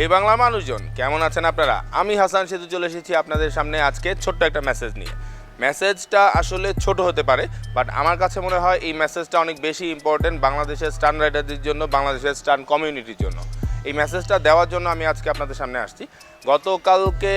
এই বাংলা মানুষজন, কেমন আছেন আপনারা? আমি হাসান সেতু চলে এসেছি আপনাদের সামনে আজকে ছোট্ট একটা মেসেজ নিয়ে। মেসেজটা আসলে ছোট হতে পারে বাট আমার কাছে মনে হয় এই মেসেজটা অনেক বেশি ইম্পর্টেন্ট বাংলাদেশের স্টান রাইডারদের জন্য, বাংলাদেশের স্টান কমিউনিটির জন্য। এই মেসেজটা দেওয়ার জন্য আমি আজকে আপনাদের সামনে আসছি। গতকালকে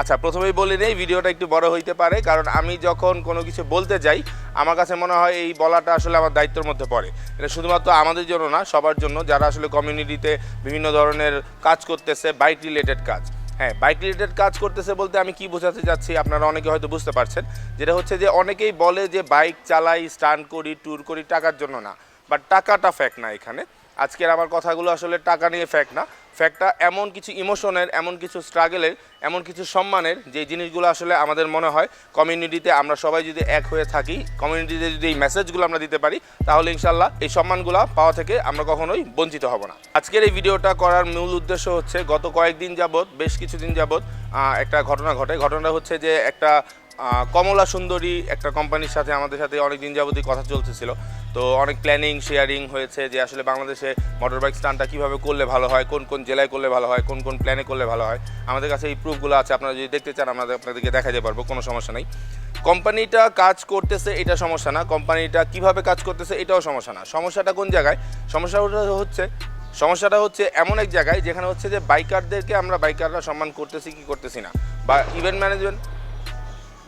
আচ্ছা প্রথমেই বলি নেই, ভিডিওটা একটু বড় হইতে পারে, কারণ আমি যখন কোনো কিছু বলতে যাই, আমার কাছে মনে হয় এই বলাটা আসলে আমার দায়িত্বের মধ্যে পড়ে। এটা শুধুমাত্র আমাদের জন্য না, সবার জন্য, যারা আসলে কমিউনিটিতে বিভিন্ন ধরনের কাজ করতেছে বাইক রিলেটেড কাজ। হ্যাঁ বাইক রিলেটেড কাজ করতেছে বলতে আমি কি বোঝাতে চাচ্ছি, আপনারা অনেকে হয়তো বুঝতে পারছেন। যেটা হচ্ছে যে, অনেকেই বলে যে বাইক চালাই স্টান্ট করি ট্যুর করি টাকার জন্য না বাট টাকাটা ফ্যাক্ট না এখানে। আজকের আমার কথাগুলো আসলে টাকা নিয়ে ফ্যাক্ট না ফ্যাক্টটা এমন কিছু ইমোশনের এমন কিছু স্ট্রাগলের এমন কিছু সম্মানের যে জিনিসগুলো আসলে আমাদের মনে হয় কমিউনিটিতে আমরা সবাই যদি এক হয়ে থাকি কমিউনিটিতে যদি এই মেসেজগুলো আমরা দিতে পারি, তাহলে ইনশাল্লাহ এই সম্মানগুলো পাওয়া থেকে আমরা কখনোই বঞ্চিত হব না। আজকের এই ভিডিওটা করার মূল উদ্দেশ্য হচ্ছে গত কয়েকদিন যাবৎ, বেশ কিছুদিন যাবৎ একটা ঘটনা ঘটে। ঘটনাটা হচ্ছে যে একটা কমলা সুন্দরী একটা কোম্পানির সাথে, আমাদের সাথে অনেক দিন যাবতীয় কথা চলতেছিল। তো অনেক প্ল্যানিং শেয়ারিং হয়েছে যে আসলে বাংলাদেশে মোটর বাইক স্টানটা কীভাবে করলে ভালো হয়, কোন কোন জেলায় করলে ভালো হয়, কোন কোন প্ল্যানে করলে ভালো হয়। আমাদের কাছে এই প্রুফগুলো আছে, আপনারা যদি দেখতে চান আমাদের আপনাদেরকে দেখাতে পারব, কোনো সমস্যা নেই। কোম্পানিটা কাজ করতেছে, এটা সমস্যা না। কোম্পানিটা কীভাবে কাজ করতেছে, এটাও সমস্যা না। সমস্যাটা কোন জায়গায়? সমস্যাটা হচ্ছে সমস্যাটা হচ্ছে এমন এক জায়গায় যেখানে হচ্ছে যে বাইকারদেরকে আমরা বাইকাররা সম্মান করতেছি কি করতেছি না। বা ইভেন্ট ম্যানেজমেন্ট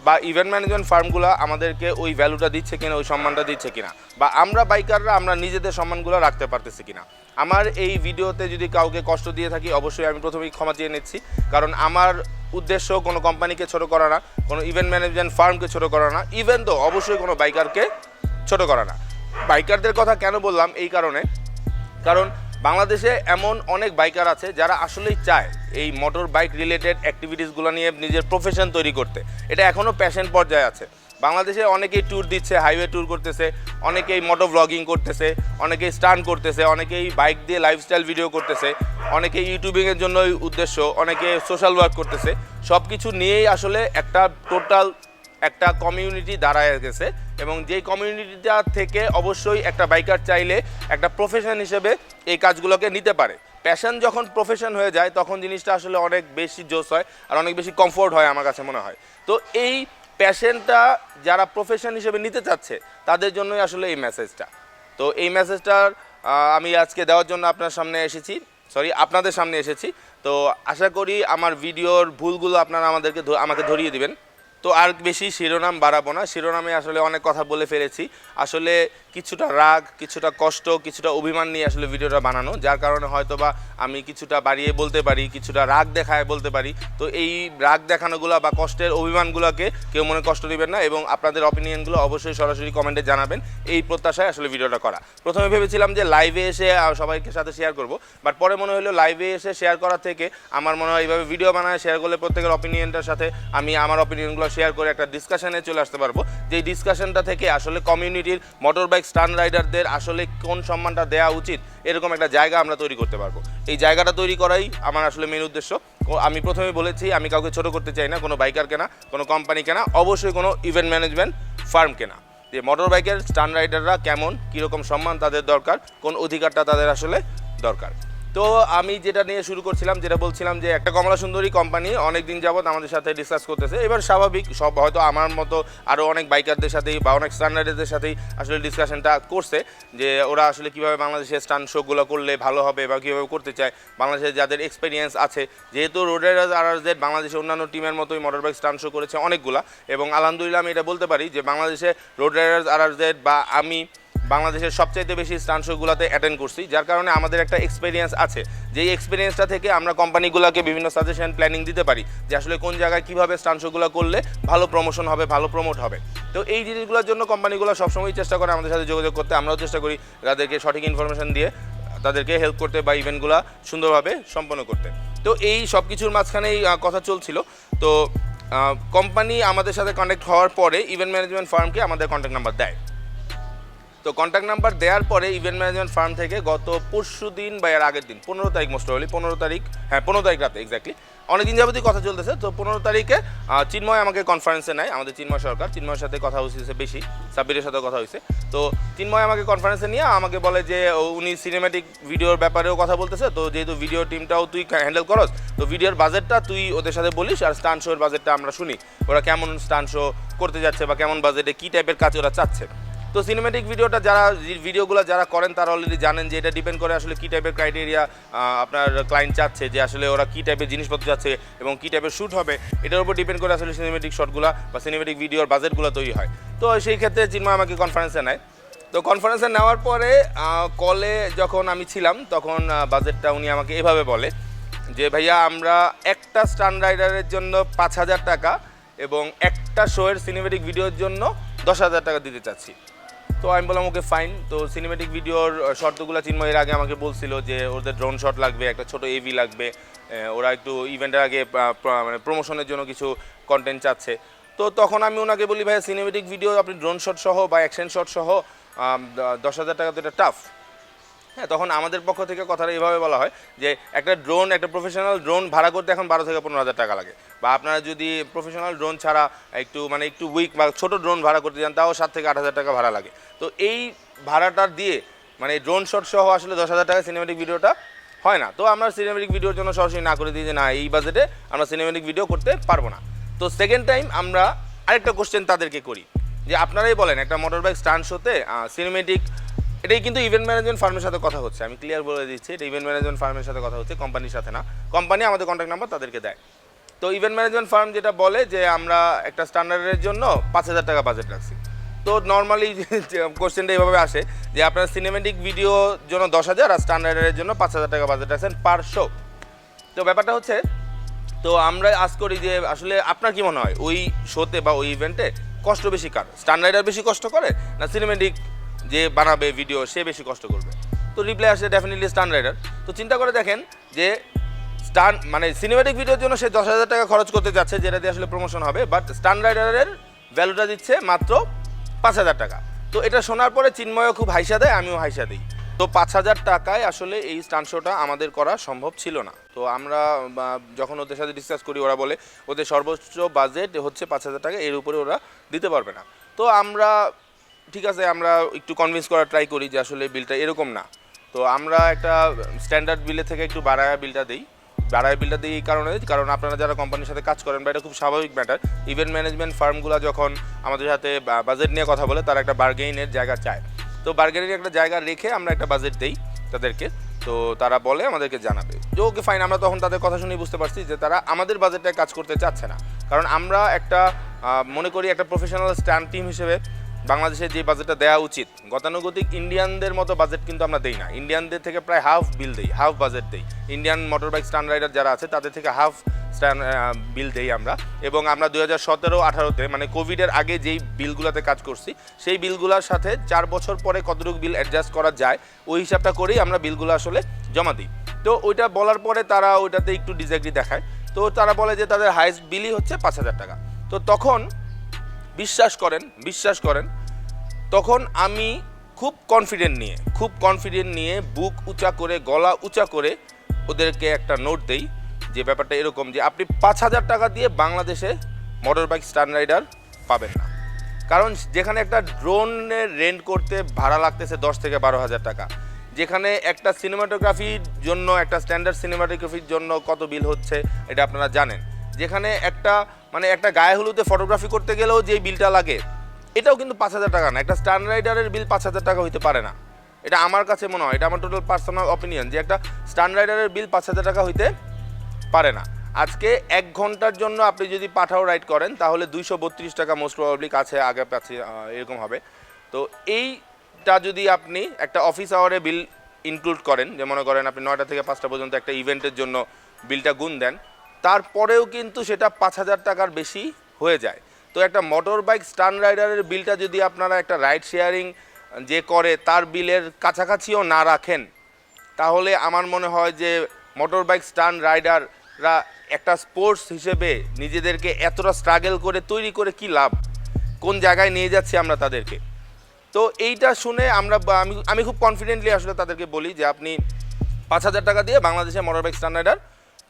বা ইভেন্ট ম্যানেজমেন্ট ফার্মগুলো আমাদেরকে ওই ভ্যালুটা দিচ্ছে কিনা, ওই সম্মানটা দিচ্ছে কিনা, বা আমরা বাইকাররা আমরা নিজেদের সম্মানগুলো রাখতে পারতেছি কিনা। আমার এই ভিডিওতে যদি কাউকে কষ্ট দিয়ে থাকি, অবশ্যই আমি প্রথমেই ক্ষমা চেয়ে নিচ্ছি। কারণ আমার উদ্দেশ্য কোনো কোম্পানিকে ছোট করা না, কোনো ইভেন্ট ম্যানেজমেন্ট ফার্মকে ছোট করা না ইভেন তো অবশ্যই কোনো বাইকারকে ছোট করা না। বাইকারদের কথা কেন বললাম? এই কারণে। কারণ বাংলাদেশে এমন অনেক বাইকার আছে যারা আসলেই চায় এই মোটর বাইক রিলেটেড অ্যাক্টিভিটিসগুলো নিয়ে নিজের প্রফেশন তৈরি করতে। এটা এখনও প্যাশন পর্যায়ে আছে। বাংলাদেশে অনেকেই ট্যুর দিচ্ছে হাইওয়ে ট্যুর করতেছে, অনেকেই মোটর ব্লগিং করতেছে, অনেকেই স্টান করতেছে, অনেকেই বাইক দিয়ে লাইফস্টাইল ভিডিও করতেছে অনেকে ইউটিউবিংয়ের জন্য উদ্দেশ্য, অনেকে সোশ্যাল ওয়ার্ক করতেছে। সব কিছু নিয়েই আসলে একটা টোটাল একটা কমিউনিটি দাঁড়ায় গেছে এবং যেই কমিউনিটিটা থেকে অবশ্যই একটা বাইকার চাইলে একটা প্রফেশন হিসেবে এই কাজগুলোকে নিতে পারে। প্যাশন যখন প্রফেশন হয়ে যায়, তখন জিনিসটা আসলে অনেক বেশি জোস হয় আর অনেক বেশি কমফোর্ট হয় আমার কাছে মনে হয়। তো এই প্যাশনটা যারা প্রফেশন হিসেবে নিতে চাচ্ছে, তাদের জন্যই আসলে এই মেসেজটা তো এই মেসেজটার আমি আজকে দেওয়ার জন্য আপনার সামনে এসেছি। সরি আপনাদের সামনে এসেছি। তো আশা করি আমার ভিডিওর ভুলগুলো আপনারা আমাদেরকে আমাকে ধরিয়ে দিবেন। তো আর বেশি শিরোনাম বাড়াবো না। শিরোনামে আসলে অনেক কথা বলে ফেলেছি। আসলে কিছুটা রাগ, কিছুটা কষ্ট, কিছুটা অভিমান নিয়ে আসলে ভিডিওটা বানানো, যার কারণে হয়তো বা আমি কিছুটা বাড়িয়ে বলতে পারি, কিছুটা রাগ দেখায় বলতে পারি। তো এই রাগ দেখানোগুলো বা কষ্টের অভিমানগুলোকে কেউ মনে কষ্ট নেবেন না এবং আপনাদের অপিনিয়নগুলো অবশ্যই সরাসরি কমেন্টে জানাবেন। এই প্রত্যাশায় আসলে ভিডিওটা করা। প্রথমে ভেবেছিলাম যে লাইভে এসে সবাইকে সাথে শেয়ার করব বাট পরে মনে হলো লাইভে এসে শেয়ার করা থেকে আমার মনে হয় এইভাবে ভিডিও বানায় শেয়ার করলে প্রত্যেকের অপিনিয়নটার সাথে আমি আমার অপিনিয়নগুলো শেয়ার করে একটা ডিসকাশনে চলে আসতে পারব। যে ডিসকাশনটা থেকে আসলে কমিউনিটির মোটর বাইক স্টান রাইডারদের আসলে কোন সম্মানটা দেওয়া উচিত, এরকম একটা জায়গা আমরা তৈরি করতে পারব। এই জায়গাটা তৈরি করাই আমার আসলে মেন উদ্দেশ্য। আমি প্রথমে বলেছি, আমি কাউকে ছোট করতে চাই না, কোনো বাইকার কেনা, কোনো কোম্পানি কেনা, অবশ্যই কোনো ইভেন্ট ম্যানেজমেন্ট ফার্ম কেনা। যে মোটর বাইকের স্টান রাইডাররা কেমন, কীরকম সম্মান তাদের দরকার, কোন অধিকারটা তাদের আসলে দরকার। তো আমি যেটা নিয়ে শুরু করছিলাম, যেটা বলছিলাম যে একটা কমলা সুন্দরী কোম্পানি অনেক দিন যাবত আমাদের সাথে ডিসকাস করতেছে। এবার স্বাভাবিক, সব হয়তো আমার মতো আরও অনেক বাইকারদের সাথেই বা অনেক স্ট্যান্ডার্ডদের সাথেই আসলে ডিসকাশনটা করছে, যে ওরা আসলে কীভাবে বাংলাদেশে স্টান শোগুলো করলে ভালো হবে বা কীভাবে করতে চায়। বাংলাদেশে যাদের এক্সপিরিয়েন্স আছে, যেহেতু রোডের আরআরজেড বাংলাদেশে অন্যান্য টিমের মতোই মোটর বাইক স্টান শো করেছে অনেকগুলা এবং আলহামদুলিল্লাহ আমি এটা বলতে পারি যে বাংলাদেশে রোড রাইডার্স আরআরজেড বা আমি বাংলাদেশের সবচাইতে বেশি স্টান শোগুলোতে অ্যাটেন্ড করছি, যার কারণে আমাদের একটা এক্সপিরিয়েন্স আছে। যেই এক্সপিরিয়েন্সটা থেকে আমরা কোম্পানিগুলোকে বিভিন্ন সাজেশন প্ল্যানিং দিতে পারি, যে আসলে কোন জায়গায় কীভাবে স্টান শোগুলো করলে ভালো প্রমোশন হবে, ভালো প্রমোট হবে। তো এই জিনিসগুলোর জন্য কোম্পানিগুলো সবসময় চেষ্টা করে আমাদের সাথে যোগাযোগ করতে। আমরাও চেষ্টা করি তাদেরকে সঠিক ইনফরমেশন দিয়ে তাদেরকে হেল্প করতে বা ইভেন্টগুলো সুন্দরভাবে সম্পন্ন করতে। তো এই সব কিছুর মাঝখানেই কথা চলছিল। তো কোম্পানি আমাদের সাথে কন্ট্যাক্ট হওয়ার পরে ইভেন্ট ম্যানেজমেন্ট ফার্মকে আমাদের কন্ট্যাক্ট নাম্বার দেয়। তো কন্ট্যাক্ট নাম্বার দেওয়ার পরে ইভেন্ট ম্যানেজমেন্ট ফার্ম থেকে গত পরশু দিন বা এর আগের দিন, পনেরো তারিখ মোস্ট হলি পনেরো তারিখ হ্যাঁ পনেরো তারিখ রাতে এক্স্যাক্টলি অনেকদিন যাবতই কথা চলতেছে, তো পনেরো তারিখে চিন্ময় আমাকে কনফারেন্সে নেয় আমাদের চিন্ময় সরকার। চিন্ময়ের সাথে কথা হয়েছে বেশি, সাব্বিরের সাথে কথা হয়েছে। তো চিন্ময় আমাকে কনফারেন্সে নিয়ে আমাকে বলে যে উনি সিনেমেটিক ভিডিওর ব্যাপারেও কথা বলতেছে, তো যেহেতু ভিডিও টিমটাও তুই হ্যান্ডেল করস, তো ভিডিওর বাজেটটা তুই ওদের সাথে বলিস আর স্টান শোর বাজেটটা আমরা শুনি। ওরা কেমন স্টান শো করতে যাচ্ছে বা কেমন বাজেটে কী টাইপের কাজ ওরা চাচ্ছে। তো সিনেমেটিক ভিডিওটা যারা ভিডিওগুলো যারা করেন, তারা অলরেডি জানেন যে এটা ডিপেন্ড করে আসলে কী টাইপের ক্রাইটেরিয়া আপনার ক্লায়েন্ট চাচ্ছে, যে আসলে ওরা কী টাইপের জিনিসপত্র চাচ্ছে এবং কী টাইপের শ্যুট হবে, এটার উপর ডিপেন্ড করে আসলে সিনেমেটিক শটগুলো বা সিনেমেটিক ভিডিওর বাজেটগুলো তৈরি হয়। তো সেই ক্ষেত্রে চিন্ময় আমাকে কনফারেন্সে নেয়। তো কনফারেন্সে নেওয়ার পরে কলে যখন আমি ছিলাম, তখন বাজেটটা উনি আমাকে এভাবে বলে যে, ভাইয়া, আমরা একটা স্টান রাইডারের জন্য পাঁচ হাজার টাকা এবং একটা শোয়ের সিনেমেটিক ভিডিওর জন্য দশ হাজার টাকা দিতে চাচ্ছি। তো আমি বললাম ওকে ফাইন তো সিনেমেটিক ভিডিওর শর্তগুলো চিন্ময়ের আগে আমাকে বলছিল যে ওদের ড্রোন শট লাগবে, একটা ছোট এভি লাগবে। ওরা একটু ইভেন্টের আগে মানে প্রমোশনের জন্য কিছু কন্টেন্ট চাচ্ছে। তো তখন আমি ওনাকে বলি ভাই সিনেমেটিক ভিডিও আপনি ড্রোন শট সহ বা অ্যাকশন শট সহ দশ হাজার টাকা তো এটা টাফ হ্যাঁ তখন আমাদের পক্ষ থেকে কথাটা এইভাবে বলা হয় যে একটা ড্রোন একটা প্রফেশনাল ড্রোন ভাড়া করতে এখন বারো থেকে পনেরো হাজার টাকা লাগে। বা আপনারা যদি প্রফেশনাল ড্রোন ছাড়া একটু মানে একটু উইক বা ছোটো ড্রোন ভাড়া করতে যান, তাও সাত থেকে আট হাজার টাকা ভাড়া লাগে। তো এই ভাড়াটা দিয়ে মানে ড্রোন শট সহ আসলে দশ হাজার টাকা সিনেমেটিক ভিডিওটা হয় না। তো আমরা সিনেমেটিক ভিডিওর জন্য সরাসরি না করে দিই যে না, এই বাজেটে আমরা সিনেমেটিক ভিডিও করতে পারব না। তো সেকেন্ড টাইম আমরা আরেকটা কোশ্চেন তাদেরকে করি। যে আপনারাই বলেন, একটা মোটর বাইক স্টান্ট শোতে সিনেমেটিক এটাই কিন্তু ইভেন্ট ম্যানেজমেন্ট ফার্মের সাথে কথা হচ্ছে। আমি ক্লিয়ার বলে দিচ্ছি, এটা ইভেন্ট ম্যানেজমেন্ট ফার্মের সাথে কথা হচ্ছে কোম্পানির সাথে না। কোম্পানি আমাদের কন্ট্যাক্ট নাম্বার তাদেরকে দেয়। তো ইভেন্ট ম্যানেজমেন্ট ফার্ম যেটা বলে যে, আমরা একটা স্ট্যান্ডার্ডের জন্য পাঁচ হাজার টাকা বাজেট রাখছি। তো নর্মালি কোশ্চেনটা এইভাবে আসে যে, আপনার সিনেমেটিক ভিডিওর জন্য দশ হাজার আর স্ট্যান্ডার্ডের জন্য পাঁচ হাজার টাকা বাজেট রাখছেন পার শো তো ব্যাপারটা হচ্ছে, তো আমরা আজ করি যে, আসলে আপনার কি মনে হয়, ওই শোতে বা ওই ইভেন্টে কষ্ট বেশি কার? স্ট্যান্ডার্ডার বেশি কষ্ট করে না সিনেমেটিক যে বানাবে ভিডিও সে বেশি কষ্ট করবে। তো রিপ্লাই আসে ডেফিনেটলি স্টান স্ট্যান্ডার্ডার তো চিন্তা করে দেখেন যে স্টান মানে সিনেমেটিক ভিডিওর জন্য সে দশ হাজার টাকা খরচ করতে যাচ্ছে, যেটা দিয়ে আসলে প্রমোশন হবে। বাট স্টান স্ট্যান্ডার্ডারের ভ্যালুটা দিচ্ছে মাত্র পাঁচ হাজার টাকা। তো এটা শোনার পরে চিন্ময়ও খুব হাইসা দেয়, আমিও হাইসা দিই। তো পাঁচ হাজার টাকায় আসলে এই স্টান্ট শোটা আমাদের করা সম্ভব ছিল না। তো আমরা যখন ওদের সাথে ডিসকাস করি, ওরা বলে, ওদের সর্বোচ্চ বাজেট হচ্ছে পাঁচ হাজার টাকা, এর উপরে ওরা দিতে পারবে না। তো আমরা ঠিক আছে, আমরা একটু কনভিন্স করার ট্রাই করি যে আসলে বিলটা এরকম না। তো আমরা একটা স্ট্যান্ডার্ড বিলের থেকে একটু বাড়ায়া বিলটা দিই। বাড়ায় বিলটা দিই এই কারণে, কারণ আপনারা যারা কোম্পানির সাথে কাজ করেন, বা এটা খুব স্বাভাবিক ম্যাটার ইভেন্ট ম্যানেজমেন্ট ফার্মগুলো যখন আমাদের সাথে বাজেট নিয়ে কথা বলে, তারা একটা বার্গেইনের জায়গা চায়। তো বার্গেনের একটা জায়গা রেখে আমরা একটা বাজেট দিই তাদেরকে। তো তারা বলে, আমাদেরকে জানাবে। যে, ওকে ফাইন আমরা তখন তাদের কথা শুনেই বুঝতে পারছি যে তারা আমাদের বাজেটটায় কাজ করতে চাচ্ছে না। কারণ আমরা একটা মনে করি একটা প্রফেশনাল স্ট্যান্ড টিম হিসেবে বাংলাদেশে যে বাজেটটা দেওয়া উচিত, গতানুগতিক ইন্ডিয়ানদের মতো বাজেট কিন্তু আমরা দেই না। ইন্ডিয়ানদের থেকে প্রায় হাফ বিল দেই হাফ বাজেট দেই। Indian motor bike stunt rider যারা আছে, তাদের থেকে হাফ বিল দেই আমরা। এবং আমরা দুই হাজার সতেরো, আঠারোতে মানে কোভিডের আগে যেই বিলগুলোতে কাজ করছি, সেই বিলগুলোর সাথে চার বছর পরে কতটুকু বিল অ্যাডজাস্ট করা যায়, ওই হিসাবটা করেই আমরা বিলগুলো আসলে জমা দিই। তো ওইটা বলার পরে তারা ওইটাতে একটু ডিসএগ্রি দেখায়। তো তারা বলে যে তাদের হাইস্ট বিলই হচ্ছে পাঁচ হাজার টাকা। তো তখন বিশ্বাস করেন বিশ্বাস করেন, তখন আমি খুব কনফিডেন্ট নিয়ে, খুব কনফিডেন্ট নিয়ে বুক উঁচা করে, গলা উঁচা করে ওদেরকে একটা নোট দেই যে ব্যাপারটা এরকম যে আপনি পাঁচ হাজার টাকা দিয়ে বাংলাদেশে মোটর বাইক স্টান রাইডার পাবেন না। কারণ যেখানে একটা ড্রোনের রেন্ট করতে ভাড়া লাগতেছে দশ থেকে বারো হাজার টাকা, যেখানে একটা সিনেমাটোগ্রাফির জন্য, একটা স্ট্যান্ডার্ড সিনেমাটোগ্রাফির জন্য কত বিল হচ্ছে, এটা আপনারা জানেন। যেখানে একটা মানে একটা গায়ে হলুদে ফটোগ্রাফি করতে গেলেও যে বিলটা লাগে, এটাও কিন্তু পাঁচ হাজার টাকা না। একটা স্টান রাইডারের বিল পাঁচ হাজার টাকা হইতে পারে না। এটা আমার কাছে মনে হয়, এটা আমার টোটাল পার্সোনাল অপিনিয়ন যে একটা স্টান রাইডারের বিল পাঁচ হাজার টাকা হইতে পারে না। আজকে এক ঘণ্টার জন্য আপনি যদি পাঠাও রাইড করেন, তাহলে দুইশো বত্রিশ টাকা মোস্ট প্রবাবলি কাছে আগে পাচ্ছে এরকম হবে। তো এইটা যদি আপনি একটা অফিস আওয়ারে বিল ইনক্লুড করেন, যে মনে করেন আপনি নয়টা থেকে পাঁচটা পর্যন্ত একটা ইভেন্টের জন্য বিলটা গুণ দেন তারপরেও কিন্তু সেটা পাঁচ হাজার টাকার বেশি হয়ে যায়। তো একটা মোটর বাইক স্টান রাইডারের বিলটা যদি আপনারা একটা রাইড শেয়ারিং যে করে, তার বিলের কাছাকাছিও না রাখেন, তাহলে আমার মনে হয় যে মোটর বাইক স্টান রাইডাররা একটা স্পোর্টস হিসেবে নিজেদেরকে এতটা স্ট্রাগল করে তৈরি করে কি লাভ? কোন জায়গায় নিয়ে যাচ্ছি আমরা তাদেরকে? তো এইটা শুনে আমরা আমি আমি খুব কনফিডেন্টলি আসলে তাদেরকে বলি যে আপনি পাঁচ হাজার টাকা দিয়ে বাংলাদেশে মোটর বাইক স্টান রাইডার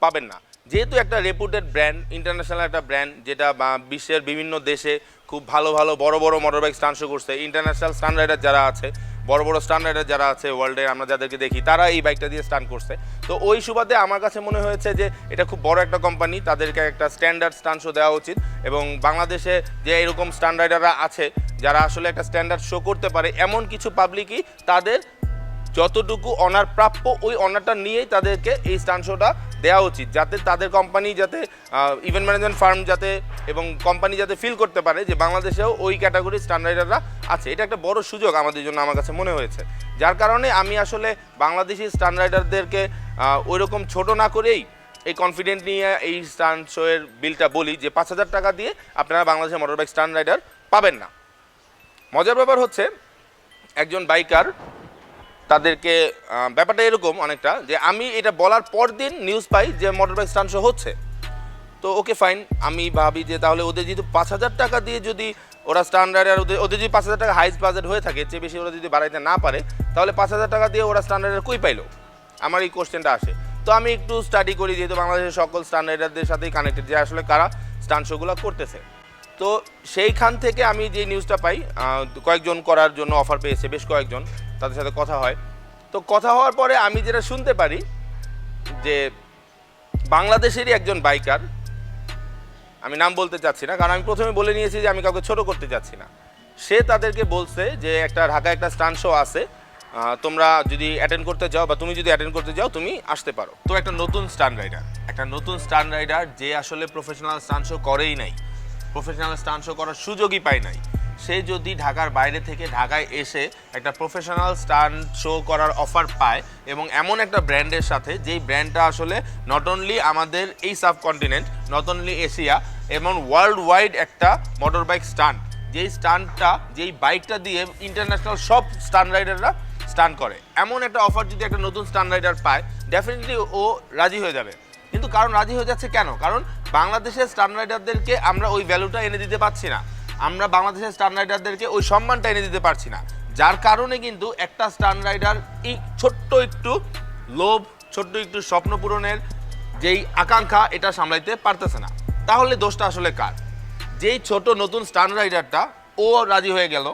পাবেন না। যেহেতু একটা রেপুটেড ব্র্যান্ড ইন্টারন্যাশনাল একটা ব্র্যান্ড যেটা বিশ্বের বিভিন্ন দেশে খুব ভালো ভালো বড় বড় মোটর বাইক স্টান্ট শো করছে ইন্টারন্যাশনাল স্টান রাইডার যারা আছে, বড় বড় স্টান রাইডার যারা আছে ওয়ার্ল্ডে আমরা যাদেরকে দেখি, তারা এই বাইকটা দিয়ে স্টান করছে। তো ওই সুবাদে আমার কাছে মনে হয়েছে যে এটা খুব বড় একটা কোম্পানি তাদেরকে একটা স্ট্যান্ডার্ড স্টান শো দেওয়া উচিত এবং বাংলাদেশে যে এরকম স্টান রাইডাররা আছে, যারা আসলে একটা স্ট্যান্ডার্ড শো করতে পারে, এমন কিছু পাবলিকই তাদের যতটুকু অনার প্রাপ্য, ওই অনারটা নিয়েই তাদেরকে এই স্টান শোটা দেওয়া উচিত যাতে তাদের কোম্পানি যাতে ইভেন্ট ম্যানেজমেন্ট ফার্ম যাতে এবং কোম্পানি যাতে ফিল করতে পারে যে বাংলাদেশেও ওই ক্যাটাগরি স্ট্যান্ডার্ডাররা আছে। এটা একটা বড় সুযোগ আমাদের জন্য আমার কাছে মনে হয়েছে। যার কারণে আমি আসলে বাংলাদেশি স্ট্যান্ডার্ডারদেরকে ওই রকম ছোট না করেই এই কনফিডেন্ট নিয়ে এই স্টান্ট শোয়ের বিলটা বলি যে পাঁচ হাজার টাকা দিয়ে আপনারা বাংলাদেশের মোটর বাইক রাইডার পাবেন না। মজার ব্যাপার হচ্ছে, একজন বাইকার তাদেরকে ব্যাপারটা এরকম অনেকটা যে আমি এটা বলার পর দিন নিউজ পাই যে মোটর বাইক স্টান্ট শো হচ্ছে। তো ওকে ফাইন আমি ভাবি যে তাহলে ওদের যেহেতু পাঁচ হাজার টাকা দিয়ে যদি ওরা স্ট্যান্ডার্ড আর ওদের ওদের যদি পাঁচ হাজার টাকা হাইস্ট বাজেট হয়ে থাকে চেয়ে বেশি ওরা যদি বাড়াইতে না পারে, তাহলে পাঁচ হাজার টাকা দিয়ে ওরা স্ট্যান্ডার্ডের কই পাইলো? আমার এই কোশ্চেনটা আসে। তো আমি একটু স্টাডি করি যেহেতু বাংলাদেশের সকল স্ট্যান্ডার্ডারদের সাথেই কানেক্টেড যে আসলে কারা স্টান্ট শোগুলো করতেছে। তো সেইখান থেকে আমি যে নিউজটা পাই কয়েকজন করার জন্য অফার পেয়েছে, বেশ কয়েকজন। তাদের সাথে কথা হয়। তো কথা হওয়ার পরে আমি যেটা শুনতে পারি যে বাংলাদেশেরই একজন বাইকার, আমি নাম বলতে চাচ্ছি না, কারণ আমি প্রথমে বলে নিয়েছি যে আমি কাউকে ছোট করতে চাচ্ছি না। সে তাদেরকে বলছে যে একটা ঢাকায় একটা স্টান শো আছে তোমরা যদি অ্যাটেন্ড করতে যাও বা তুমি যদি অ্যাটেন্ড করতে যাও, তুমি আসতে পারো। তো একটা নতুন স্টান রাইডার, একটা নতুন স্টান রাইডার যে আসলে প্রফেশনাল স্টান শো করেই নাই প্রফেশনাল স্টান শো করার সুযোগই পায় নাই। সে যদি ঢাকার বাইরে থেকে ঢাকায় এসে একটা প্রফেশনাল স্টান শো করার অফার পায় এবং এমন একটা ব্র্যান্ডের সাথে, যেই ব্র্যান্ডটা আসলে নট অনলি আমাদের এই সাবকন্টিনেন্ট নট অনলি এশিয়া এবং ওয়ার্ল্ড ওয়াইড একটা মোটর বাইক স্টান্ট যেই স্টান্টটা যেই বাইকটা দিয়ে ইন্টারন্যাশনাল সব স্টান রাইডাররা স্টান করে। এমন একটা অফার যদি একটা নতুন স্টান রাইডার পায় ডেফিনেটলি ও রাজি হয়ে যাবে। কিন্তু কারণ রাজি হয়ে যাচ্ছে কেন? কারণ বাংলাদেশের স্টান রাইডারদেরকে আমরা ওই ভ্যালুটা এনে দিতে পারছি না। আমরা বাংলাদেশের স্টান রাইডারদেরকে ওই সম্মানটা এনে দিতে পারছি না। যার কারণে কিন্তু একটা স্টান রাইডার এই ছোট্ট একটু লোভ, ছোট্ট একটু স্বপ্ন পূরণের যেই আকাঙ্ক্ষা, এটা সামলাইতে পারতেছে না। তাহলে দোষটা আসলে কার? যেই ছোট নতুন স্টান রাইডারটা ও রাজি হয়ে গেল।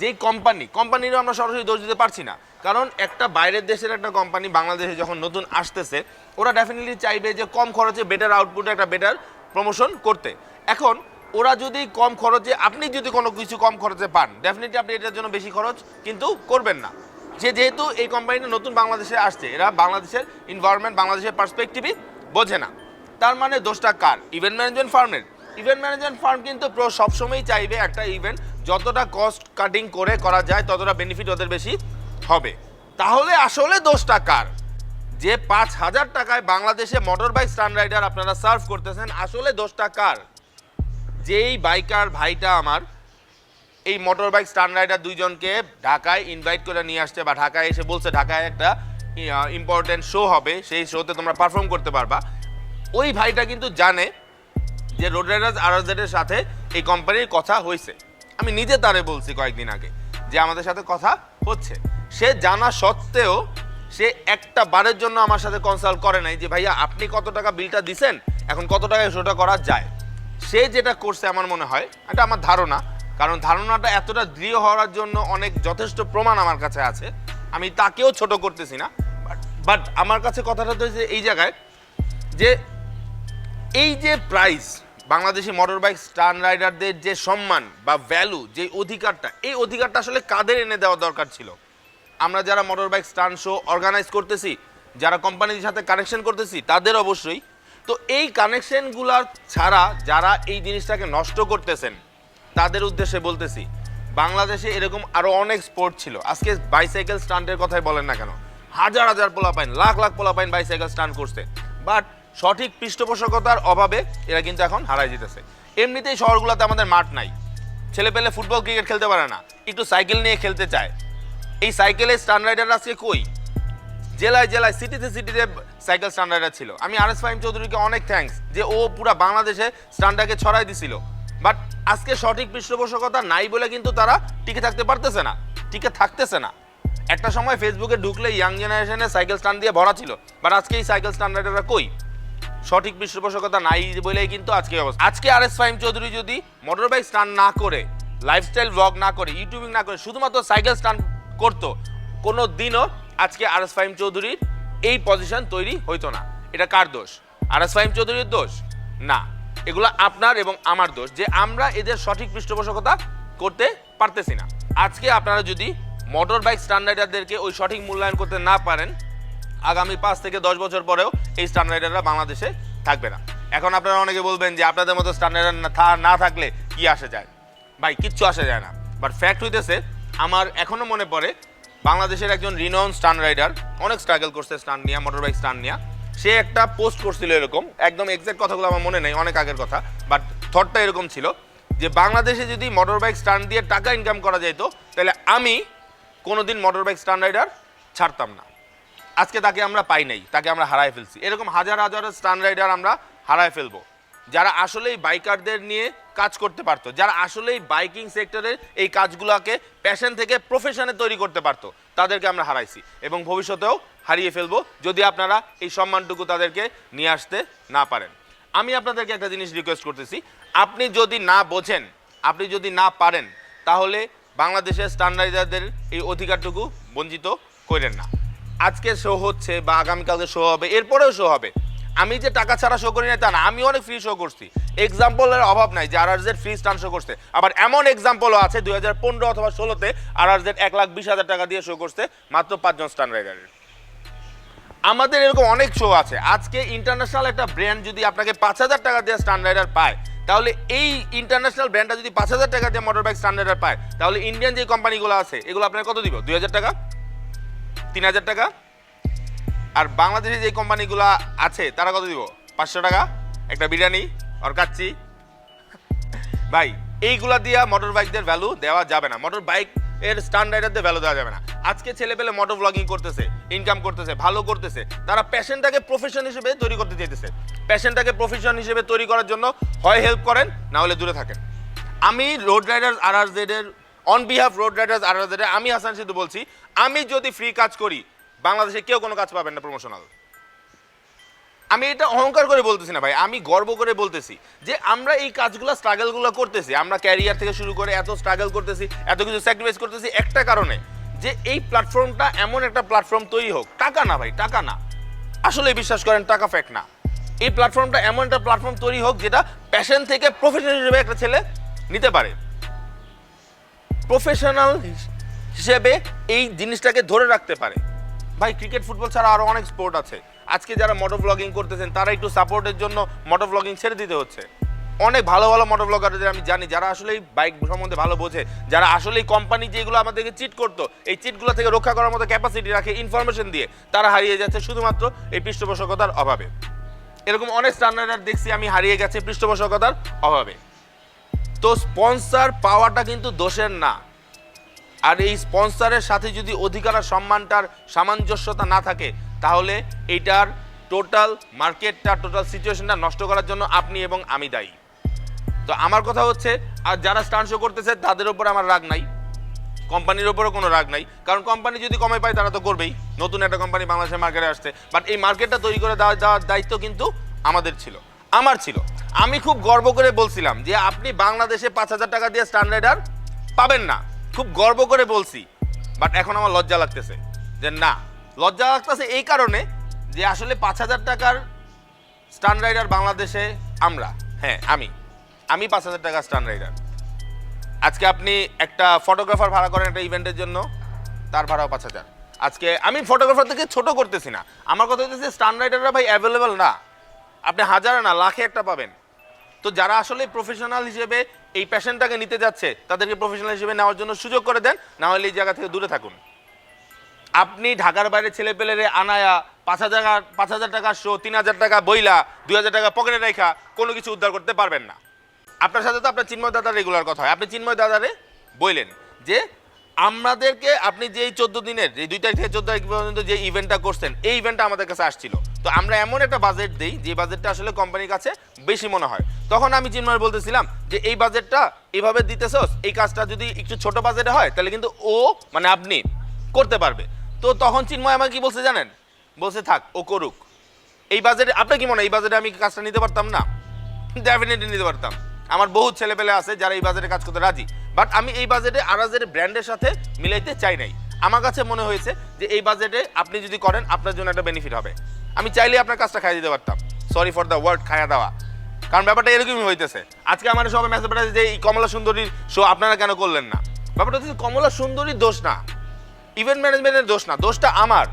যেই কোম্পানি, কোম্পানিরও আমরা সরাসরি দোষ দিতে পারছি না। কারণ একটা বাইরের দেশের একটা কোম্পানি বাংলাদেশে যখন নতুন আসতেছে, ওরা ডেফিনেটলি চাইবে যে কম খরচে বেটার আউটপুটে একটা বেটার প্রমোশন করতে। এখন ওরা যদি কম খরচে, আপনি যদি কোনো কিছু কম খরচে পান ডেফিনেটলি আপনি এটার জন্য বেশি খরচ কিন্তু করবেন না। যে যেহেতু এই কোম্পানিটা নতুন বাংলাদেশে আসছে, এরা বাংলাদেশের ইনভায়রনমেন্ট বাংলাদেশের পার্সপেক্টিভই বোঝে না। তার মানে দোষটা কার? ইভেন্ট ম্যানেজমেন্ট ফার্মের ইভেন্ট ম্যানেজমেন্ট ফার্ম কিন্তু প্রো সবসময়ই চাইবে একটা ইভেন্ট যতটা কস্ট কাটিং করে করা যায়, ততটা বেনিফিট ওদের বেশি হবে। তাহলে আসলে দোষটা কার? যে পাঁচ হাজার টাকায় বাংলাদেশে মোটর বাইক স্টান রাইডার আপনারা সার্ভ করতেছেন, আসলে দোষটা কার? যেই বাইকার ভাইটা আমার, এই মোটর বাইক স্টান রাইডার দুইজনকে ঢাকায় ইনভাইট করে নিয়ে আসছে বা ঢাকায় এসে বলছে, ঢাকায় একটা ইম্পর্টেন্ট শো হবে, সেই শোতে তোমরা পারফর্ম করতে পারবা। ওই ভাইটা কিন্তু জানে যে রোড রাইডার্স আরজেডের সাথে এই কোম্পানির কথা হয়েছে আমি নিজে তারে বলছি কয়েকদিন আগে যে আমাদের সাথে কথা হচ্ছে। সে জানা সত্ত্বেও সে একটা বারের জন্য আমার সাথে কনসাল্ট করে নাই যে, ভাইয়া, আপনি কত টাকা বিলটা দিছেন? এখন কত টাকায় শোটা করা যায়? সে যেটা করছে আমার মনে হয়, এটা আমার ধারণা, কারণ ধারণাটা এতটা দৃঢ় হওয়ার জন্য অনেক যথেষ্ট প্রমাণ আমার কাছে আছে। আমি তাকেও ছোট করতেছি না বাট আমার কাছে কথাটা তো যে এই জায়গায় যে এই যে price Bangladeshi motor bike stunt রাইডারদের যে সম্মান বা ভ্যালু যে অধিকারটা, এই অধিকারটা আসলে কাদের এনে দেওয়া দরকার ছিল? আমরা যারা motor bike stunt show organize করতেছি, যারা কোম্পানির সাথে কানেকশন করতেছি, তাদের অবশ্যই তো এই কানেকশনগুলার ছাড়া যারা এই জিনিসটাকে নষ্ট করতেছেন, তাদের উদ্দেশ্যে বলতেছি, বাংলাদেশে এরকম আরও অনেক স্পোর্ট ছিল। আজকে বাইসাইকেল স্টান্টের কথাই বলেন না কেন? হাজার হাজার পোলা পাইন লাখ লাখ পোলা পাইন বাইসাইকেল স্টান্ট করছে। বাট সঠিক পৃষ্ঠপোষকতার অভাবে এরা কিন্তু এখন হারাই যেতেছে এমনিতেই শহরগুলোতে আমাদের মাঠ নাই। ছেলে পেলে ফুটবল ক্রিকেট খেলতে পারে না। একটু সাইকেল নিয়ে খেলতে চায়। এই সাইকেলের স্টান রাইডার আজকে কই? জেলায় জেলায় সিটিতে সিটিতে সাইকেল স্টান রাইডার ছিল। আমি আর এস ফাইম চৌধুরীকে অনেক থ্যাঙ্কস যে ও পুরা বাংলাদেশে স্টানটাকে ছড়াই দিছিল। বাট আজকে সঠিক পৃষ্ঠপোষকতা নাই বলে কিন্তু তারা টিকে থাকতে পারতেছে না। টিকে থাকতেছে না। একটা সময় ফেসবুকে ঢুকলে ইয়াং জেনারেশনে সাইকেল স্ট্যান্ড দিয়ে ভরা ছিল। বাট আজকে এই সাইকেল রাইডাররা কই? সঠিক পৃষ্ঠপোষকতা নাই বলেই কিন্তু আজকে অবস্থা। আজকে আর এস ফাইম চৌধুরী যদি মোটর বাইক স্টান না করে লাইফস্টাইল ব্লগ না করে ইউটিউবিং না করে, শুধুমাত্র সাইকেল স্টান করতো, কোনো দিনও আজকে আর এস ফাইম চৌধুরীর এই পজিশন তৈরি হইতো না। এটা কার দোষ? আর এস ফাইম চৌধুরীর দোষ? না। এগুলো আপনার এবং আমার দোষ, যে আমরা এদের সঠিক পৃষ্ঠপোষকতা করতে পারতেছি না। আজকে আপনারা যদি মোটর বাইক স্ট্যান্ডার্ডারদেরকে ওই সঠিক মূল্যায়ন করতে না পারেন, আগামী পাঁচ থেকে দশ বছর পরেও এই স্ট্যান্ডার্ডাররা বাংলাদেশে থাকবে না। এখন আপনারা অনেকে বলবেন যে আপনাদের মতো স্ট্যান্ডার্ডার না থাকলে কি আসে যায়? ভাই, কিচ্ছু আসে যায় না। বাট ফ্যাক্ট হইতেছে, আমার এখনও মনে পড়ে বাংলাদেশের একজন রিনাউন স্টান রাইডার অনেক স্ট্রাগল করছে স্টান নিয়ে মোটর বাইক স্টান নিয়ে। সে একটা পোস্ট করছিল এরকম, একদম এক্সাক্ট কথাগুলো আমার মনে নেই, অনেক আগের কথা বাট থটটা এরকম ছিল যে বাংলাদেশে যদি মোটর বাইক স্টান দিয়ে টাকা ইনকাম করা যেত, তাহলে আমি কোনোদিন মোটর বাইক স্টান রাইডার ছাড়তাম না। আজকে তাকে আমরা পাই নাই, তাকে আমরা হারায় ফেলছি। এরকম হাজার হাজার স্টান রাইডার আমরা হারায় ফেলব। যারা আসলেই বাইকারদের নিয়ে কাজ করতে পারতো, যারা আসলেই বাইকিং সেক্টরের এই কাজগুলোকে প্যাশন থেকে প্রফেশনে তৈরি করতে পারতো, তাদেরকে আমরা হারাইছি এবং ভবিষ্যতেও হারিয়ে ফেলব যদি আপনারা এই সম্মানটুকু তাদেরকে নিয়ে আসতে না পারেন। আমি আপনাদেরকে একটা জিনিস রিকোয়েস্ট করতেছি, আপনি যদি না বোঝেন, আপনি যদি না পারেন, তাহলে বাংলাদেশের স্ট্যান্ডার্ডারদের এই অধিকারটুকু বঞ্চিত করেন না। আজকে শো হচ্ছে বা আগামীকালকে শো হবে, এরপরেও শো হবে। আমি যে টাকা ছাড়া শো করি না তা না, আমি অনেক ফ্রি শো করছি। এক্সাম্পলের অভাব নাই যে R R Z free stunt show করছে। আবার এমন এক্সাম্পলও আছে দুই হাজার পনেরো অথবা ষোলোতে আর আর জেড এক লাখ বিশ হাজার টাকা দিয়ে শো করছে মাত্র পাঁচজন স্টান রাইডারের আমাদের এরকম অনেক শো আছে। আজকে ইন্টারন্যাশনাল একটা ব্র্যান্ড যদি আপনাকে পাঁচ হাজার টাকা দিয়ে স্টান রাইডার পায়, তাহলে এই ইন্টারন্যাশনাল ব্র্যান্ডটা যদি পাঁচ হাজার টাকা দিয়ে মোটর বাইক স্টান রাইডার পায়, তাহলে ইন্ডিয়ান যে কোম্পানিগুলো আছে, এগুলো আপনাকে কত দিব? দুই হাজার টাকা? তিন হাজার টাকা? আর বাংলাদেশে যে কোম্পানিগুলো আছে, তারা কত দিব? পাঁচশো টাকা? একটা বিরিয়ানি আর কাচ্চি। ভাই, এইগুলা দিয়া মোটর বাইকদের ভ্যালু দেওয়া যাবে না। মোটর বাইক এর স্ট্যান্ডার্ডদের ভ্যালু দেওয়া যাবে না। আজকে ছেলে পেলে মোটর ব্লগিং করতেছে ইনকাম করতেছে, ভালো করতেছে। তারা প্যাশনটাকে প্রফেশন হিসেবে তৈরি করতে চাইতেছে। প্যাশনটাকে প্রফেশন হিসেবে তৈরি করার জন্য হয় হেল্প করেন, না হলে দূরে থাকেন। আমি road riders R R জেডের on behalf road riders R R জেডের আমি হাসান সিদ্ধু বলছি, আমি যদি ফ্রি কাজ করি বাংলাদেশে কেউ কোনো কাজ পাবেন না প্রমোশনাল আমি এটা অহংকার করে বলতেছি না ভাই, আমি গর্ব করে বলতেছি যে আমরা এই কাজগুলো স্ট্রাগলগুলো করতেছি। আমরা ক্যারিয়ার থেকে শুরু করে এত স্ট্রাগল করতেছি, এত কিছু স্যাক্রিফাইস করতেছি একটা কারণে, যে এই প্ল্যাটফর্মটা এমন একটা প্ল্যাটফর্ম তৈরি হোক। টাকা না ভাই, টাকা না। আসলে বিশ্বাস করেন, টাকা ফ্যাক্ট না। এই প্ল্যাটফর্মটা এমন একটা প্ল্যাটফর্ম তৈরি হোক যেটা প্যাশন থেকে প্রফেশনাল হিসেবে একটা ছেলে নিতে পারে। প্রফেশনাল হিসেবে এই জিনিসটাকে ধরে রাখতে পারে। ভাই ক্রিকেট ফুটবল ছাড়া আরও অনেক স্পোর্ট আছে। আজকে যারা মোটর ব্লগিং করতেছেন, তারা একটু সাপোর্টের জন্য মোটর ব্লগিং ছেড়ে দিতে হচ্ছে। অনেক ভালো ভালো মোটর ব্লগারদের আমি জানি, যারা আসলে বাইক সম্বন্ধে ভালো বোঝে, যারা আসলে কোম্পানি যেগুলো আমাদেরকে চিট করতো, এই চিটগুলো থেকে রক্ষা করার মতো ক্যাপাসিটি রাখে ইনফরমেশন দিয়ে, তারা হারিয়ে যাচ্ছে শুধুমাত্র এই পৃষ্ঠপোষকতার অভাবে। এরকম অনেক স্ট্যান্ডার্ডার দেখছি, আমি হারিয়ে গেছে পৃষ্ঠপোষকতার অভাবে। তো স্পন্সর পাওয়াটা কিন্তু দোষের না। আর এই স্পন্সরের সাথে যদি অধিকার আর সম্মানটার সামঞ্জস্যতা না থাকে, তাহলে এইটার টোটাল মার্কেটটা, টোটাল সিচুয়েশনটা নষ্ট করার জন্য আপনি এবং আমি দায়ী। তো আমার কথা হচ্ছে, আর যারা স্টান শো করতেছে, তাদের উপর আমার রাগ নাই। কোম্পানির উপরও কোনো রাগ নাই। কারণ কোম্পানি যদি কমে পায়, তারা তো করবেই। নতুন একটা কোম্পানি বাংলাদেশের মার্কেটে আসছে। বাট এই মার্কেটটা তৈরি করে দেওয়া দেওয়ার দায়িত্ব কিন্তু আমাদের ছিল। আমার ছিল। আমি খুব গর্ব করে বলছিলাম যে, আপনি বাংলাদেশে পাঁচ হাজার টাকা দিয়ে স্ট্যান্ডার্ডার পাবেন না। খুব গর্ব করে বলছি বাট এখন আমার লজ্জা লাগতেছে যে না, লজ্জা লাগতেছে এই কারণে যে আসলে পাঁচ হাজার টাকার স্টান রাইডার বাংলাদেশে আমরা হ্যাঁ আমি আমি পাঁচ হাজার টাকা স্টান রাইডার আজকে আপনি একটা ফটোগ্রাফার ভাড়া করেন একটা ইভেন্টের জন্য, তার ভাড়াও পাঁচ হাজার। আজকে আমি ফটোগ্রাফার থেকে ছোট করতেছি না। আমার কথা হচ্ছে স্টান রাইডাররা ভাই অ্যাভেলেবেল না। আপনি হাজারে না, লাখে একটা পাবেন। তো যারা আসলে প্রফেশনাল হিসেবে এই প্যাশনটাকে নিতে যাচ্ছে, তাদেরকে প্রফেশনাল হিসেবে নেওয়ার জন্য সুযোগ করে দেন, না হলে এই জায়গা থেকে দূরে থাকুন। আপনি ঢাকার বাইরে ছেলে পেলেরে আনায়া পাঁচ হাজার পাঁচ হাজার টাকা শো, তিন হাজার টাকা বইলা, দুই হাজার টাকা পকেটে রেখা কোনো কিছু উদ্ধার করতে পারবেন না। আপনার সাথে তো আপনার চিন্ময় দাদার রেগুলার কথা হয়। আপনি চিন্ময় দাদারে বললেন যে আমাদেরকে আপনি যে এই চোদ্দ দিনের যে দুই তারিখ থেকে চোদ্দ তারিখ পর্যন্ত যে ইভেন্টটা করছেন, এই ইভেন্টটা আমাদের কাছে আসছিল। তো আমরা এমন একটা বাজেট দিই, যে বাজেটটা আসলে কোম্পানির কাছে বেশি মনে হয়। তখন আমি চিন্ময় বলতেছিলাম যে, এই বাজেটটা এইভাবে দিতেছস, এই কাজটা যদি একটু ছোট বাজেটে হয়, তাহলে কিন্তু ও মানে আপনি, করতে পারবে। তো তখন চিন্ময় আমাকে কি বলছে জানেন? বলছে, থাক, ও করুক। এই বাজেটে আপনি কি মনে হয়, এই বাজেটে আমি কাজটা নিতে পারতাম? না। ডেফিনেটলি নিতে পারতাম। আমার বহু ছেলেপেলে আছে যারা এই বাজেটে কাজ করতে রাজি। বাট আমি এই বাজেটে আরাজের ব্র্যান্ডের সাথে মিলাইতে চাই নাই। আমার কাছে মনে হয়েছে যে এই বাজেটে আপনি যদি করেন, আপনার জন্য একটা বেনিফিট হবে। আমি চাইলে আপনার কাজটা খাইয়ে দিতে পারতাম। সরি ফর দ্য ওয়ার্ড খাইয়া দেওয়া। কারণ ব্যাপারটা এরকমই হইতেছে। আজকে আমার সবাই মেসেজ পাঠাচ্ছে যে এই কমলা সুন্দরীর শো আপনারা কেন করলেন না? ব্যাপারটা হচ্ছে কমলা সুন্দরীর দোষ না। ইভেন্ট ম্যানেজমেন্টের দোষ না। দোষটা আমার।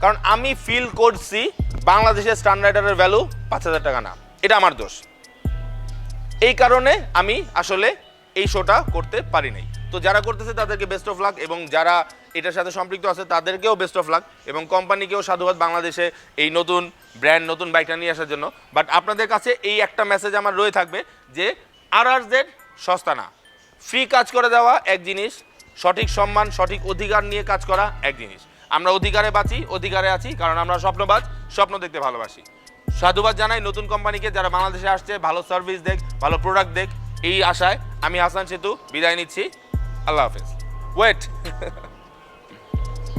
কারণ আমি ফিল করছি বাংলাদেশের স্ট্যান্ডার্ডের ভ্যালু পাঁচ হাজার টাকা না। এটা আমার দোষ। এই কারণে আমি আসলে এই শোটা করতে পারি নাই। তো যারা করতেছে তাদেরকে বেস্ট অফ লাক এবং যারা এটার সাথে সম্পৃক্ত আছে তাদেরকেও বেস্ট অফ লাক এবং কোম্পানিকেও সাধুবাদ বাংলাদেশে এই নতুন ব্র্যান্ড নতুন বাইকটা নিয়ে আসার জন্য। বাট আপনাদের কাছে এই একটা মেসেজ আমার রয়ে থাকবে যে আর আর জেড সস্তা না। ফ্রি কাজ করে দেওয়া এক জিনিস, সঠিক সম্মান, সঠিক অধিকার নিয়ে কাজ করা এক জিনিস। আমরা অধিকারে বাঁচি, অধিকারে আছি, কারণ আমরা স্বপ্নবাজ, স্বপ্ন দেখতে ভালোবাসি। সাধুবাদ জানাই নতুন কোম্পানিকে যারা বাংলাদেশে আসছে, ভালো সার্ভিস দেখ, ভালো প্রোডাক্ট দেখ। এই আশায় আমি হাসান সেতু বিদায় নিচ্ছি। আল্লাহ হাফেজ। ওয়েট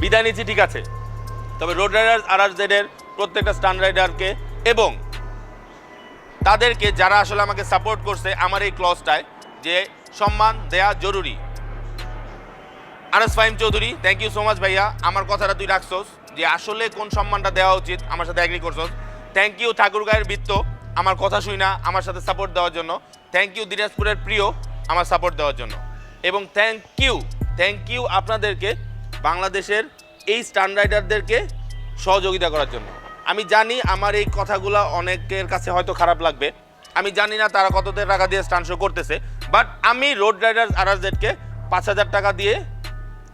বিদায় নিচ্ছি, ঠিক আছে। তবে রোড রাইডার আর আর জেডের প্রত্যেকটা স্টান রাইডারকে এবং তাদেরকে যারা আসলে আমাকে সাপোর্ট করছে আমার এই ক্লজটায় যে সম্মান দেয়া জরুরি। Anas Fahim Chowdhury thank you so much ভাইয়া। আমার কথাটা তুই রাখছস যে আসলে কোন সম্মানটা দেওয়া উচিত, আমার সাথে অ্যাগ্রি করছস। থ্যাংক ইউ ঠাকুর গায়ের বৃত্ত আমার কথা শুই না, আমার সাথে সাপোর্ট দেওয়ার জন্য। থ্যাংক ইউ দিনাজপুরের প্রিয় আমার সাপোর্ট দেওয়ার জন্য। এবং থ্যাংক ইউ থ্যাংক ইউ আপনাদেরকে, বাংলাদেশের এই স্ট্যান্ডার্ডারদেরকে সহযোগিতা করার জন্য। আমি জানি আমার এই কথাগুলো অনেকের কাছে হয়তো খারাপ লাগবে। আমি জানি না তারা কত টাকা দিয়ে স্টান শো করতেছে। বাট আমি রোড রাইডার আরাজদেরকে পাঁচ হাজার টাকা দিয়ে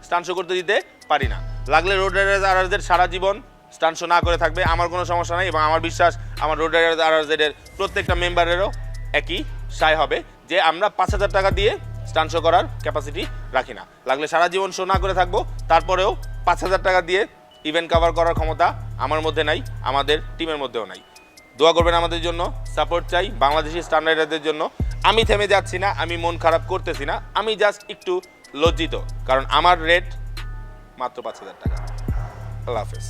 স্টান শো করতে দিতে পারি না। লাগলে রোড রাইডার্স আরআরদের সারা জীবন স্টান শো না করে থাকবে, আমার কোনো সমস্যা নাই এবং আমার বিশ্বাস আমার রোড রাইডার্স আরআরজেডের প্রত্যেকটা মেম্বারেরও একই সায় হবে যে আমরা পাঁচ হাজার টাকা দিয়ে স্টান শো করার ক্যাপাসিটি রাখি না। লাগলে সারা জীবন শো না করে থাকব, তারপরেও পাঁচ হাজার টাকা দিয়ে ইভেন্ট কভার করার ক্ষমতা আমার মধ্যে নাই, আমাদের টিমের মধ্যেও নাই। দোয়া করবেন আমাদের জন্য সাপোর্ট চাই বাংলাদেশি স্ট্যান্ডার্ডারদের জন্য। আমি থেমে যাচ্ছি না, আমি মন খারাপ করতেছি না, আমি জাস্ট একটু লজ্জিত, কারণ আমার রেট মাত্র পাঁচ হাজার টাকা। আল্লাহ হাফেজ।